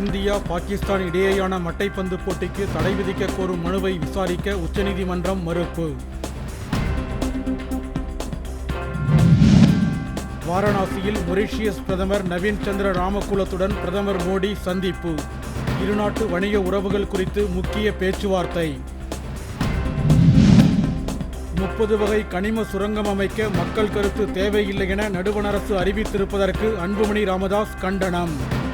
India Pakistan இடையேயான மட்டைப்பந்து போட்டிக்கு தடை விதிக்க கோரும் மனுவை விசாரிக்க உச்சநீதிமன்றம் மறுப்பு. வாரணாசியில் மொரீஷியஸ் பிரதமர் நவீன் சந்திர ராமகுலத்துடன் பிரதமர் மோடி சந்திப்பு. இருநாட்டு வணிக உறவுகள் குறித்து முக்கிய பேச்சுவார்த்தை. முப்பது வகை கனிம சுரங்கம் அமைக்க மக்கள் கருத்து தேவையில்லை என நடுவண அரசு அறிவித்திருப்பதற்கு அன்புமணி ராமதாஸ் கண்டனம்.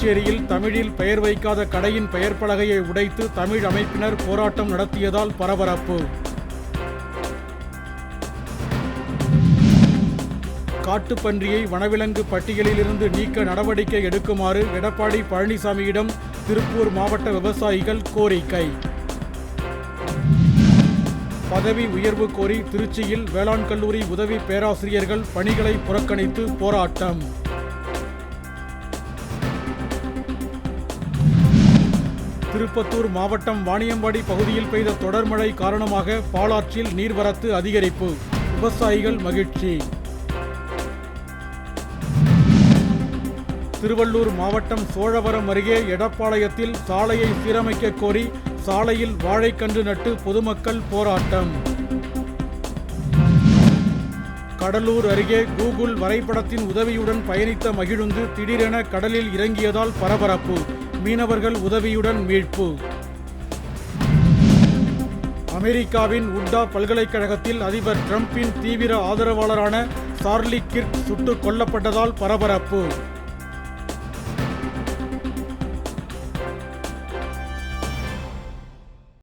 புதுச்சேரியில் தமிழில் பெயர் வைக்காத கடையின் பெயர் பலகையை உடைத்து தமிழ் அமைப்பினர் போராட்டம் நடத்தியதால் பரபரப்பு. காட்டுப்பன்றியை வனவிலங்கு பட்டியலிலிருந்து நீக்க நடவடிக்கை எடுக்குமாறு எடப்பாடி பழனிசாமியிடம் திருப்பூர் மாவட்ட விவசாயிகள் கோரிக்கை. பதவி உயர்வு கோரி திருச்சியில் வேளாண் கல்லூரி உதவி பேராசிரியர்கள் பணிகளை புறக்கணித்து போராட்டம். திருப்பத்தூர் மாவட்டம் வாணியம்பாடி பகுதியில் பெய்த தொடர் மழை காரணமாக பாலாற்றில் நீர்வரத்து அதிகரிப்பு. விவசாயிகள் மகிழ்ச்சி. திருவள்ளூர் மாவட்டம் சோழவரம் அருகே எடப்பாளையத்தில் சாலையை சீரமைக்க கோரி சாலையில் வாழைக்கன்று நட்டு பொதுமக்கள் போராட்டம். கடலூர் அருகே கூகுள் வரைபடத்தின் உதவியுடன் பயணித்த மகிழுந்து திடீரென கடலில் இறங்கியதால் பரபரப்பு. மீனவர்கள் உதவியுடன் மீட்பு. அமெரிக்காவின் உட்டா பல்கலைக்கழகத்தில் அதிபர் டிரம்பின் தீவிர ஆதரவாளரான சார்லி கிர்க் சுட்டுக் கொல்லப்பட்டதால் பரபரப்பு.